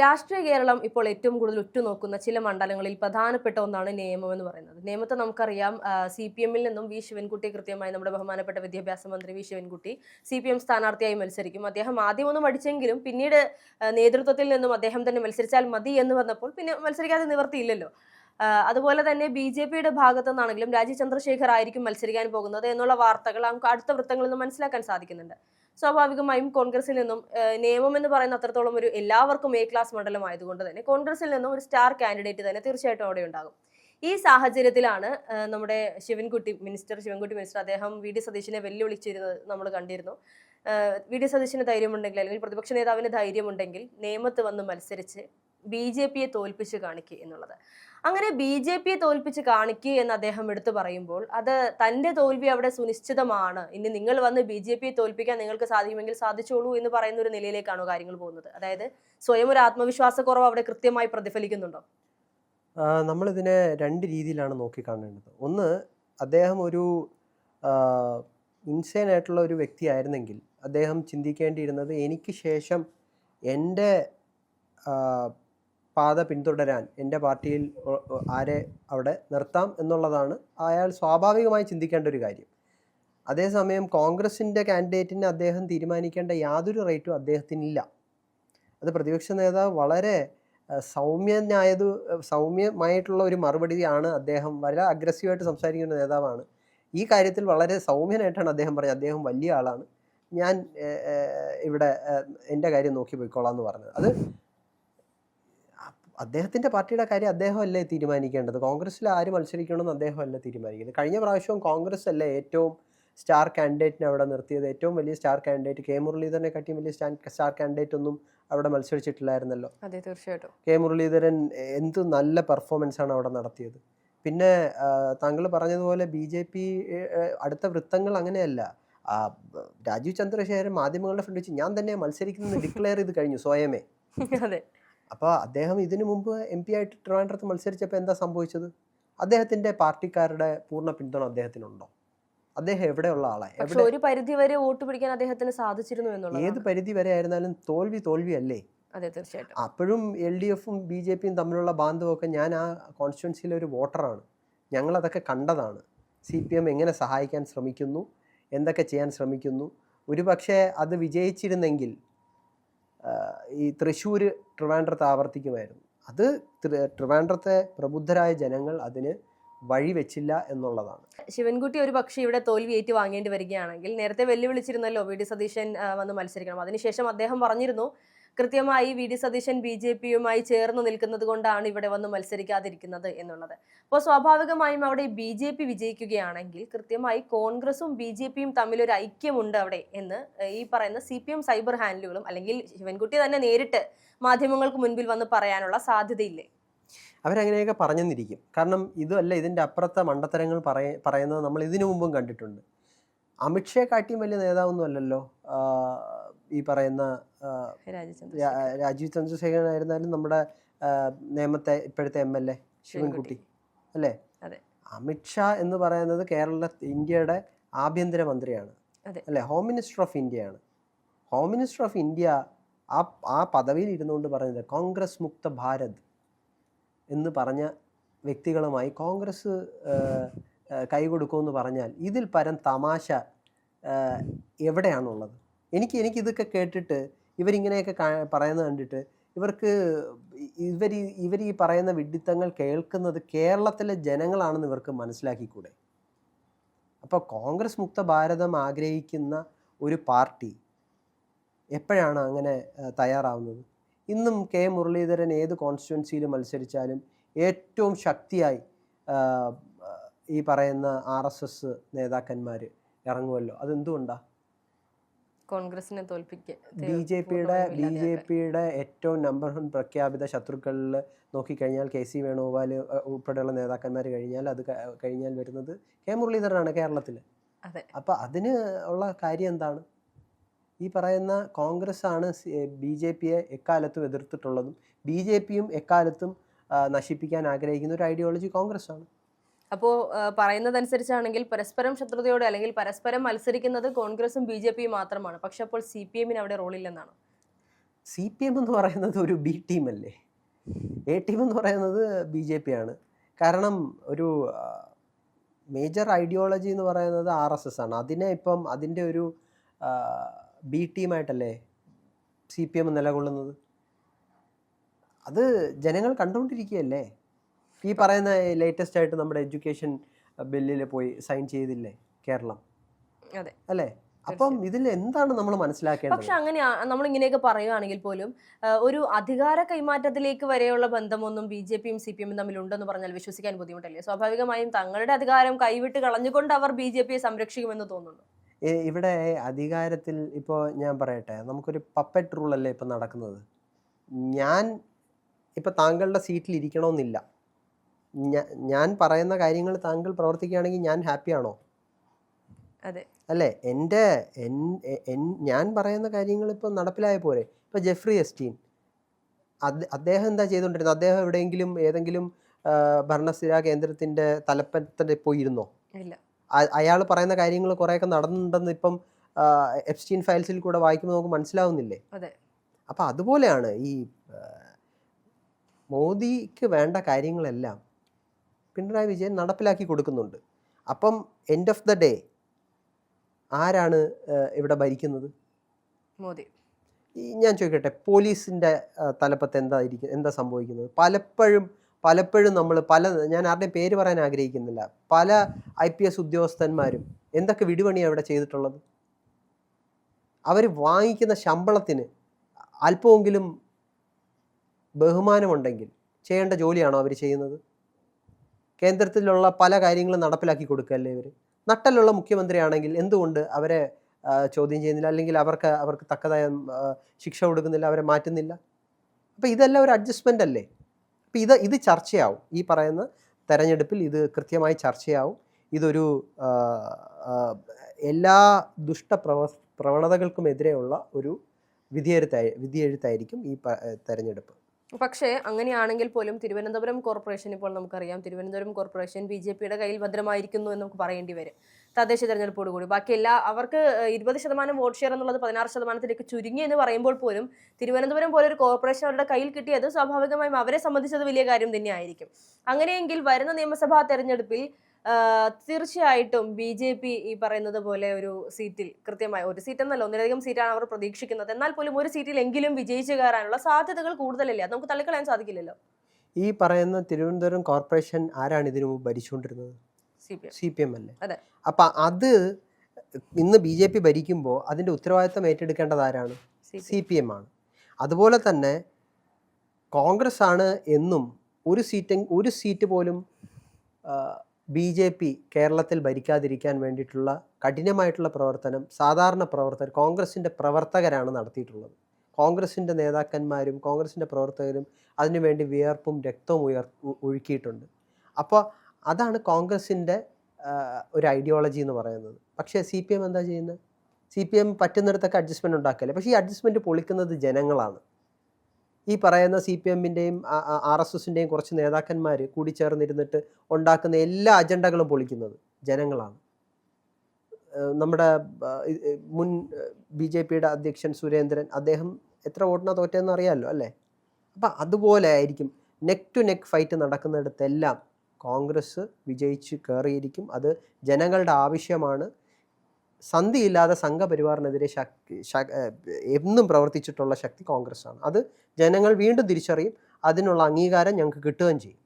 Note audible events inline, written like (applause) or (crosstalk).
രാഷ്ട്രീയ കേരളം ഇപ്പോൾ ഏറ്റവും കൂടുതൽ ഉറ്റുനോക്കുന്ന ചില മണ്ഡലങ്ങളിൽ പ്രധാനപ്പെട്ട ഒന്നാണ് നിയമം എന്ന് പറയുന്നത്. നിയമത്തെ നമുക്കറിയാം. സി പി എമ്മിൽ നിന്നും വി ശിവൻകുട്ടി കൃത്യമായി നമ്മുടെ ബഹുമാനപ്പെട്ട വിദ്യാഭ്യാസ മന്ത്രി V Sivankutty C P M സ്ഥാനാർത്ഥിയായി മത്സരിക്കും. അദ്ദേഹം ആദ്യം ഒന്ന് പഠിച്ചെങ്കിലും പിന്നീട് നേതൃത്വത്തിൽ നിന്നും അദ്ദേഹം തന്നെ മത്സരിച്ചാൽ മതി എന്ന് വന്നപ്പോൾ പിന്നെ മത്സരിക്കാതെ നിവർത്തിയില്ലല്ലോ. അതുപോലെ തന്നെ ബി ജെ പിയുടെ ഭാഗത്തു നിന്നാണെങ്കിലും രാജീവ് ചന്ദ്രശേഖർ ആയിരിക്കും മത്സരിക്കാൻ പോകുന്നത് എന്നുള്ള വാർത്തകൾ നമുക്ക് അടുത്ത വൃത്തങ്ങളിൽ നിന്ന് മനസ്സിലാക്കാൻ സാധിക്കുന്നുണ്ട്. സ്വാഭാവികമായും കോൺഗ്രസിൽ നിന്നും നിയമം എന്ന് പറയുന്ന അത്രത്തോളം ഒരു എല്ലാവർക്കും എ ക്ലാസ് മണ്ഡലം ആയതുകൊണ്ട് തന്നെ കോൺഗ്രസിൽ നിന്നും ഒരു സ്റ്റാർ കാൻഡിഡേറ്റ് തന്നെ തീർച്ചയായിട്ടും അവിടെ ഉണ്ടാകും. ഈ സാഹചര്യത്തിലാണ് നമ്മുടെ ശിവൻകുട്ടി മിനിസ്റ്റർ ശിവൻകുട്ടി മിനിസ്റ്റർ അദ്ദേഹം വി ഡി സതീശിനെ വെല്ലുവിളിച്ചിരുന്നത് നമ്മൾ കണ്ടിരുന്നു. വി ഡി സതീശിന് ധൈര്യമുണ്ടെങ്കിൽ അല്ലെങ്കിൽ പ്രതിപക്ഷ നേതാവിന് ധൈര്യമുണ്ടെങ്കിൽ നിയമത്ത് വന്ന് മത്സരിച്ച് ബി ജെ പിയെ തോൽപ്പിച്ച് കാണിക്കുക എന്നുള്ളത്. അങ്ങനെ ബി ജെ പിയെ തോൽപ്പിച്ച് കാണിക്കുക എന്ന് അദ്ദേഹം എടുത്തു പറയുമ്പോൾ അത് തന്റെ തോൽവി അവിടെ സുനിശ്ചിതമാണ്. ഇനി നിങ്ങൾ വന്ന് ബി ജെ പിയെ തോൽപ്പിക്കാൻ നിങ്ങൾക്ക് സാധിക്കുമെങ്കിൽ സാധിച്ചോളൂ എന്ന് പറയുന്ന ഒരു നിലയിലേക്കാണോ കാര്യങ്ങൾ പോകുന്നത്? അതായത് സ്വയം ഒരു ആത്മവിശ്വാസക്കുറവ് അവിടെ കൃത്യമായി പ്രതിഫലിക്കുന്നുണ്ടോ? നമ്മളിതിനെ രണ്ട് രീതിയിലാണ് നോക്കി നോക്കിക്കാണേണ്ടത്. ഒന്ന് അദ്ദേഹം ഒരു ഇൻസൈൻ ആയിട്ടുള്ള ഒരു വ്യക്തിയായിരുന്നെങ്കിൽ അദ്ദേഹം ചിന്തിക്കേണ്ടിയിരുന്നത് എനിക്ക് ശേഷം എന്റെ പാത പിന്തുടരാൻ എന്റെ പാർട്ടിയിൽ ആരെ അവിടെ നിർത്താം എന്നുള്ളതാണ് അയാൾ സ്വാഭാവികമായി ചിന്തിക്കേണ്ട ഒരു കാര്യം. അതേസമയം കോൺഗ്രസിന്റെ കാൻഡിഡേറ്റിനെ അദ്ദേഹം തീരുമാനിക്കേണ്ട യാതൊരു റൈറ്റും അദ്ദേഹത്തിനില്ല. അത് പ്രതിപക്ഷ നേതാവ് വളരെ സൗമ്യനായത് സൗമ്യമായിട്ടുള്ള ഒരു മറുപടിയാണ് അദ്ദേഹം വളരെ അഗ്രസീവായിട്ട് സംസാരിക്കുന്ന നേതാവാണ്. ഈ കാര്യത്തിൽ വളരെ സൗമ്യനായിട്ടാണ് അദ്ദേഹം പറഞ്ഞത്. അദ്ദേഹം വലിയ ആളാണ്. ഞാൻ ഇവിടെ എന്റെ കാര്യം നോക്കി പോയിക്കോളാം എന്ന് പറഞ്ഞത്. അത് അദ്ദേഹത്തിന്റെ പാർട്ടിയുടെ കാര്യം അദ്ദേഹമല്ലേ തീരുമാനിക്കേണ്ടത്? കോൺഗ്രസ്സിൽ ആര് മത്സരിക്കണമെന്ന് അദ്ദേഹമല്ല തീരുമാനിക്കുന്നത്? കഴിഞ്ഞ പ്രാവശ്യവും കോൺഗ്രസ് അല്ലേ ഏറ്റവും സ്റ്റാർ കാൻഡിഡേറ്റിനെ അവിടെ നിർത്തിയത്? ഏറ്റവും വലിയ സ്റ്റാർ കാൻഡിഡേറ്റ് കെ മുരളീധരനെ കാട്ടിയും വലിയ സ്റ്റാർ കാൻഡിഡേറ്റ് ഒന്നും അവിടെ മത്സരിച്ചിട്ടില്ലായിരുന്നല്ലോ. അതെ തീർച്ചയായിട്ടും. കെ മുരളീധരൻ എന്ത് നല്ല പെർഫോമൻസ് ആണ് അവിടെ നടത്തിയത്. പിന്നെ താങ്കൾ പറഞ്ഞതുപോലെ ബി ജെ പി അടുത്ത വൃത്തങ്ങൾ അങ്ങനെയല്ല. രാജീവ് ചന്ദ്രശേഖരൻ മാധ്യമങ്ങളുടെ ഫ്രണ്ട് വെച്ച് ഞാൻ തന്നെ മത്സരിക്കുന്നത് ഡിക്ലെയർ ചെയ്ത് കഴിഞ്ഞു സ്വയമേ. (laughs) അതെ. അപ്പോൾ അദ്ദേഹം ഇതിനു മുമ്പ് എം പി ആയിട്ട് ട്രിവാൻഡ്രത്ത് മത്സരിച്ചപ്പോൾ എന്താ സംഭവിച്ചത്? അദ്ദേഹത്തിന്റെ പാർട്ടിക്കാരുടെ പൂർണ പിന്തുണ അദ്ദേഹത്തിനുണ്ടോ? അദ്ദേഹം എവിടെയുള്ള ആളാണ് ഒരു പരിധി വരെ വോട്ട് പിടിക്കാൻ അദ്ദേഹത്തിന് സാധിച്ചിരുന്നു എന്നുള്ളത് ഏത് പരിധി വരെ ആയിരുന്നാലും തോൽവി തോൽവി അല്ലേ അതെ തീർച്ചയായിട്ടും. അപ്പോഴും എൽ ഡി എഫും ബി ജെ പിയും തമ്മിലുള്ള ബാന്ധവമൊക്കെ ഞാൻ ആ കോൺസ്റ്റിറ്റ്യുവൻസിയിലെ ഒരു വോട്ടറാണ്. ഞങ്ങളതൊക്കെ കണ്ടതാണ്. സി പി എം എങ്ങനെ സഹായിക്കാൻ ശ്രമിക്കുന്നു? എന്തൊക്കെ ചെയ്യാൻ ശ്രമിക്കുന്നു? ഒരുപക്ഷെ അത് വിജയിച്ചിരുന്നെങ്കിൽ ഈ തൃശ്ശൂർ ട്രിവാൻഡ്രത്ത് ആവർത്തിക്കുമായിരുന്നു. അത് ട്രിവാൻഡ്രത്തെ പ്രബുദ്ധരായ ജനങ്ങൾ അതിന് വഴിവെച്ചില്ല എന്നുള്ളതാണ്. ശിവൻകുട്ടി ഒരു പക്ഷേ ഇവിടെ തോൽവി ഏറ്റു വാങ്ങേണ്ടി വരികയാണെങ്കിൽ നേരത്തെ വെല്ലുവിളിച്ചിരുന്നല്ലോ വി ഡി സതീശൻ വന്ന് മത്സരിക്കണം. അതിനുശേഷം അദ്ദേഹം പറഞ്ഞിരുന്നു കൃത്യമായി V D Satheesan B J പിയുമായി ചേർന്ന് നിൽക്കുന്നത് കൊണ്ടാണ് ഇവിടെ വന്ന് മത്സരിക്കാതിരിക്കുന്നത് എന്നുള്ളത്. അപ്പോൾ സ്വാഭാവികമായും അവിടെ ബി ജെ പി വിജയിക്കുകയാണെങ്കിൽ കൃത്യമായി കോൺഗ്രസും ബി ജെ പിയും തമ്മിലൊരു ഐക്യമുണ്ട് അവിടെ എന്ന് ഈ പറയുന്ന സി പി എം സൈബർ ഹാൻഡിലുകളും അല്ലെങ്കിൽ ശിവൻകുട്ടി തന്നെ നേരിട്ട് മാധ്യമങ്ങൾക്ക് മുൻപിൽ വന്ന് പറയാനുള്ള സാധ്യതയില്ലേ? അവരങ്ങനെയൊക്കെ പറഞ്ഞെന്നിരിക്കും. കാരണം ഇതല്ല ഇതിന്റെ അപ്പുറത്തെ മണ്ടത്തരങ്ങൾ പറയ പറയുന്നത് നമ്മൾ ഇതിനു മുമ്പും കണ്ടിട്ടുണ്ട്. അമിത്ഷയെ കാട്ടിയും വലിയ നേതാവൊന്നും അല്ലല്ലോ ഈ പറയുന്ന രാജീവ് ചന്ദ്രശേഖരൻ. ആയിരുന്നാലും നമ്മുടെ നിയമത്തെ ഇപ്പോഴത്തെ എം എൽ എ ശിവൻകുട്ടി അല്ലേ. അമിത്ഷാ എന്ന് പറയുന്നത് കേരള ഇന്ത്യയുടെ ആഭ്യന്തര മന്ത്രിയാണ്. അല്ലേ? ഹോം മിനിസ്റ്റർ ഓഫ് ഇന്ത്യയാണ് ഹോം മിനിസ്റ്റർ ഓഫ് ഇന്ത്യ ആ ആ പദവിയിൽ ഇരുന്നുകൊണ്ട് പറയുന്നത് കോൺഗ്രസ് മുക്ത ഭാരത് എന്ന് പറഞ്ഞ വ്യക്തികളുമായി കോൺഗ്രസ് കൈകൊടുക്കുമെന്ന് പറഞ്ഞാൽ ഇതിൽ പരം തമാശ എവിടെയാണുള്ളത്? എനിക്ക് എനിക്കിതൊക്കെ കേട്ടിട്ട് ഇവരിങ്ങനെയൊക്കെ പറയുന്നത് കണ്ടിട്ട് ഇവർക്ക് ഇവർ ഇവർ ഈ പറയുന്ന വിഡിത്തങ്ങൾ കേൾക്കുന്നത് കേരളത്തിലെ ജനങ്ങളാണെന്ന് ഇവർക്ക് മനസ്സിലാക്കിക്കൂടെ? അപ്പോൾ കോൺഗ്രസ് മുക്ത ഭാരതം ആഗ്രഹിക്കുന്ന ഒരു പാർട്ടി എപ്പോഴാണ് അങ്ങനെ തയ്യാറാവുന്നത്? ഇന്നും കെ മുരളീധരൻ ഏത് കോൺസ്റ്റിറ്റ്യുവൻസിയിൽ മത്സരിച്ചാലും ഏറ്റവും ശക്തിയായി ഈ പറയുന്ന ആർ എസ് എസ് നേതാക്കന്മാർ ഇറങ്ങുമല്ലോ അതെന്തുകൊണ്ടാണ് കോൺഗ്രസിനെ തോൽപ്പിക്കുക ബി ജെ പിയുടെ ബി ജെ പിയുടെ ഏറ്റവും നമ്പർ വൺ പ്രഖ്യാപിത ശത്രുക്കളിൽ നോക്കിക്കഴിഞ്ഞാൽ കെ സി വേണുഗോപാൽ ഉൾപ്പെടെയുള്ള നേതാക്കന്മാർ കഴിഞ്ഞാൽ അത് കഴിഞ്ഞാൽ വരുന്നത് കെ മുരളീധരനാണ് കേരളത്തിൽ അതെ. അപ്പോൾ അതിന് ഉള്ള കാര്യം എന്താണ്? ഈ പറയുന്ന കോൺഗ്രസ് ആണ് ബി ജെ പിയെ എക്കാലത്തും എതിർത്തിട്ടുള്ളതും ബി ജെ പിയും എക്കാലത്തും നശിപ്പിക്കാൻ ആഗ്രഹിക്കുന്ന ഒരു ഐഡിയോളജി കോൺഗ്രസ് ആണ് അപ്പോ ആ, പറയുന്നതനുസരിച്ചാണെങ്കിൽ പരസ്പരം ശത്രുതയോടെ അല്ലെങ്കിൽ പരസ്പരം മത്സരിക്കുന്നത് കോൺഗ്രസും ബി ജെ പിയും മാത്രമാണ്. പക്ഷെ അപ്പോൾ സി പി എമ്മിന് അവിടെ റോളില്ലെന്നാണ്? സി പി എം എന്ന് പറയുന്നത് ഒരു ബി ടീം അല്ലേ എ ടീം എന്ന് പറയുന്നത് ബി ജെ പി ആണ് കാരണം ഒരു മേജർ ഐഡിയോളജി എന്ന് പറയുന്നത് ആർ എസ് എസ് ആണ്. അതിനെ ഇപ്പം അതിന്റെ ഒരു ബി ടീമായിട്ടല്ലേ സി പി എം നിലകൊള്ളുന്നത്? അത് ജനങ്ങൾ കണ്ടുകൊണ്ടിരിക്കുകയല്ലേ? ഈ പറയുന്ന ലേറ്റസ്റ്റ് ആയിട്ട് നമ്മുടെ എഡ്യൂക്കേഷൻ ബില്ലിൽ പോയി സൈൻ ചെയ്തില്ലേ കേരളം? അതെ. അല്ലേ? അപ്പം ഇതിൽ എന്താണ് നമ്മൾ മനസ്സിലാക്കേണ്ടത്? പക്ഷെ അങ്ങനെ നമ്മൾ ഇങ്ങനെയൊക്കെ പറയുകയാണെങ്കിൽ പോലും ഒരു അധികാര കൈമാറ്റത്തിലേക്ക് വരെയുള്ള ബന്ധമൊന്നും ബി ജെ പിയും സി പി എമ്മും തമ്മിലുണ്ടെന്ന് പറഞ്ഞാൽ വിശ്വസിക്കാൻ ബുദ്ധിമുട്ടല്ലേ? സ്വാഭാവികമായും തങ്ങളുടെ അധികാരം കൈവിട്ട് കളഞ്ഞുകൊണ്ട് അവർ ബി ജെ പിയെ സംരക്ഷിക്കുമെന്ന് തോന്നുന്നു. ഇവിടെ അധികാരത്തിൽ ഇപ്പോൾ ഞാൻ പറയട്ടെ നമുക്കൊരു പപ്പറ്റ് റൂൾ അല്ലേ ഇപ്പം നടക്കുന്നത്? ഞാൻ ഇപ്പം താങ്കളുടെ സീറ്റിൽ ഇരിക്കണമെന്നില്ല. ഞാൻ പറയുന്ന കാര്യങ്ങൾ താങ്കൾ പ്രവർത്തിക്കുകയാണെങ്കിൽ ഞാൻ ഹാപ്പിയാണോ? അതെ. അല്ലേ? എന്റെ എൻ- ഞാൻ പറയുന്ന കാര്യങ്ങൾ ഇപ്പോൾ നടപ്പിലായ പോരെ. ഇപ്പോൾ ജെഫ്രി എസ്റ്റീൻ. അദ്ദേഹം എന്താ ചെയ്തുകൊണ്ടിരുന്നത്? അദ്ദേഹം എവിടെയെങ്കിലും ഏതെങ്കിലും ഭരണസ്ഥിര കേന്ദ്രത്തിന്റെ തലപ്പത്തിൽ പോയിരുന്നോ ഇല്ല. അയാൾ പറയുന്ന കാര്യങ്ങൾ കുറേയൊക്കെ നടന്നിട്ടുണ്ടെന്ന് ഇപ്പം എഫ്സ്റ്റീൻ എപ്സ്റ്റീൻ ഫയൽസിൽ കൂടെ വായിക്കുമ്പോൾ നമുക്ക് മനസ്സിലാവുന്നില്ലേ? അതെ. അപ്പം അതുപോലെയാണ് ഈ മോദിക്ക് വേണ്ട കാര്യങ്ങളെല്ലാം പിണറായി വിജയൻ നടപ്പിലാക്കി കൊടുക്കുന്നുണ്ട്. അപ്പം എൻഡ് ഓഫ് ദ ഡേ ആരാണ് ഇവിടെ ഭരിക്കുന്നത്? മോദി. ഞാൻ ചോദിക്കട്ടെ പോലീസിന്റെ തലപ്പത്ത് എന്താ എന്തായിരിക്കും എന്താ സംഭവിക്കുന്നത്? പലപ്പോഴും പലപ്പോഴും നമ്മൾ പല ഞാൻ ആരുടെയും പേര് പറയാൻ ആഗ്രഹിക്കുന്നില്ല. പല ഐ പി എസ് ഉദ്യോഗസ്ഥന്മാരും എന്തൊക്കെ വിടുപണിയാണ് അവിടെ ചെയ്തിട്ടുള്ളത്? അവർ വാങ്ങിക്കുന്ന ശമ്പളത്തിന് അല്പമെങ്കിലും ബഹുമാനമുണ്ടെങ്കിൽ ചെയ്യേണ്ട ജോലിയാണോ അവർ ചെയ്യുന്നത്? കേന്ദ്രത്തിലുള്ള പല കാര്യങ്ങളും നടപ്പിലാക്കി കൊടുക്കുകയല്ലേ ഇവർ നട്ടലുള്ള മുഖ്യമന്ത്രിയാണെങ്കിൽ എന്തുകൊണ്ട് അവരെ ചോദ്യം ചെയ്യുന്നില്ല? അല്ലെങ്കിൽ അവർക്ക് അവർക്ക് തക്കതായ ശിക്ഷ കൊടുക്കുന്നില്ല അവരെ മാറ്റുന്നില്ല? അപ്പോൾ ഇതെല്ലാം ഒരു അഡ്ജസ്റ്റ്മെന്റ് അല്ലേ? അപ്പോൾ ഇത് ഇത് ചർച്ചയാവും. ഈ പറയുന്ന തെരഞ്ഞെടുപ്പിൽ ഇത് കൃത്യമായി ചർച്ചയാവും. ഇതൊരു എല്ലാ ദുഷ്ട ദുഷ്ടപ്രവ പ്രവണതകൾക്കുമെതിരെയുള്ള ഒരു വിധിയെഴുത്തായി വിധിയെഴുത്തായിരിക്കും ഈ തെരഞ്ഞെടുപ്പ്. പക്ഷേ അങ്ങനെയാണെങ്കിൽ പോലും തിരുവനന്തപുരം കോർപ്പറേഷൻ ഇപ്പോൾ നമുക്കറിയാം. തിരുവനന്തപുരം കോർപ്പറേഷൻ ബി ജെ പിയുടെ കയ്യിൽ ഭദ്രമായിരിക്കുന്നു എന്ന് നമുക്ക് പറയേണ്ടി വരും. തദ്ദേശ തെരഞ്ഞെടുപ്പോട് കൂടി. ബാക്കി എല്ലാ അവർക്ക് ഇരുപത് ശതമാനം വോട്ട് ഷെയർ എന്നുള്ളത് പതിനാറ് ശതമാനത്തിലേക്ക് ചുരുങ്ങി എന്ന് പറയുമ്പോൾ പോലും തിരുവനന്തപുരം പോലെ ഒരു കോർപ്പറേഷൻ അവരുടെ കയ്യിൽ കിട്ടിയത് സ്വാഭാവികമായും അവരെ സംബന്ധിച്ചത് വലിയ കാര്യം തന്നെയായിരിക്കും. അങ്ങനെയെങ്കിൽ വരുന്ന നിയമസഭാ തെരഞ്ഞെടുപ്പിൽ തീർച്ചയായിട്ടും ബി ജെ പി ഈ പറയുന്നത് പോലെ ഒരു സീറ്റിൽ കൃത്യമായി ഒരു സീറ്റ് എന്നല്ല ഒന്നിലധികം സീറ്റാണ് അവർ പ്രതീക്ഷിക്കുന്നത്. എന്നാൽ പോലും ഒരു സീറ്റിലെങ്കിലും വിജയിച്ചു കയറാനുള്ള സാധ്യതകൾ കൂടുതലല്ലേ? അത് നമുക്ക് തള്ളിക്കളയാൻ സാധിക്കില്ലല്ലോ. ഈ പറയുന്ന തിരുവനന്തപുരം കോർപ്പറേഷൻ ആരാണ് ഇതിനു മുമ്പ് ഭരിച്ചുകൊണ്ടിരുന്നത്? C P M. അല്ലേ? അപ്പൊ അത് ഇന്ന് ബി ജെ പി ഭരിക്കുമ്പോൾ അതിന്റെ ഉത്തരവാദിത്തം ഏറ്റെടുക്കേണ്ടത് ആരാണ്? C P M. ആണ്. അതുപോലെ തന്നെ കോൺഗ്രസ് ആണ് എന്നും ഒരു സീറ്റ് ഒരു സീറ്റ് പോലും ബി ജെ പി കേരളത്തിൽ ഭരിക്കാതിരിക്കാൻ വേണ്ടിയിട്ടുള്ള കഠിനമായിട്ടുള്ള പ്രവർത്തനം സാധാരണ പ്രവർത്തകർ കോൺഗ്രസിന്റെ പ്രവർത്തകരാണ് നടത്തിയിട്ടുള്ളത്. കോൺഗ്രസിന്റെ നേതാക്കന്മാരും കോൺഗ്രസിന്റെ പ്രവർത്തകരും അതിനുവേണ്ടി വിയർപ്പും രക്തവും ഉയർ ഒഴുക്കിയിട്ടുണ്ട്. അപ്പോൾ അതാണ് കോൺഗ്രസിന്റെ ഒരു ഐഡിയോളജി എന്ന് പറയുന്നത്. പക്ഷേ സി പി എം എന്താ ചെയ്യുന്നത്? സി പി എം പറ്റുന്നിടത്തൊക്കെ അഡ്ജസ്റ്റ്മെന്റ് ഉണ്ടാക്കല്ലേ പക്ഷേ ഈ അഡ്ജസ്റ്റ്മെന്റ് പൊളിക്കുന്നത് ജനങ്ങളാണ്. ഈ പറയുന്ന സി പി എമ്മിന്റെയും ആർ എസ് എസിന്റെയും കുറച്ച് നേതാക്കന്മാർ കൂടി ചേർന്നിരുന്നിട്ട് ഉണ്ടാക്കുന്ന എല്ലാ അജണ്ടകളും പൊളിക്കുന്നത് ജനങ്ങളാണ്. നമ്മുടെ മുൻ ബി ജെ പിയുടെ അധ്യക്ഷൻ സുരേന്ദ്രൻ അദ്ദേഹം എത്ര വോട്ടിനാ തോറ്റെന്ന് അറിയാമല്ലോ അല്ലേ? അപ്പം അതുപോലെ ആയിരിക്കും നെക്ക് ടു നെക്ക് ഫൈറ്റ് നടക്കുന്നിടത്തെല്ലാം കോൺഗ്രസ് വിജയിച്ച് കയറിയിരിക്കും അത് ജനങ്ങളുടെ ആവശ്യമാണ്. സന്ധിയില്ലാതെ സംഘപരിവാറിനെതിരെ ശക്തി എന്നും പ്രവർത്തിച്ചിട്ടുള്ള ശക്തി കോൺഗ്രസ് ആണ് അത് ജനങ്ങൾ വീണ്ടും തിരിച്ചറിയും അതിനുള്ള അംഗീകാരം ഞങ്ങൾക്ക് കിട്ടുകയും ചെയ്യും.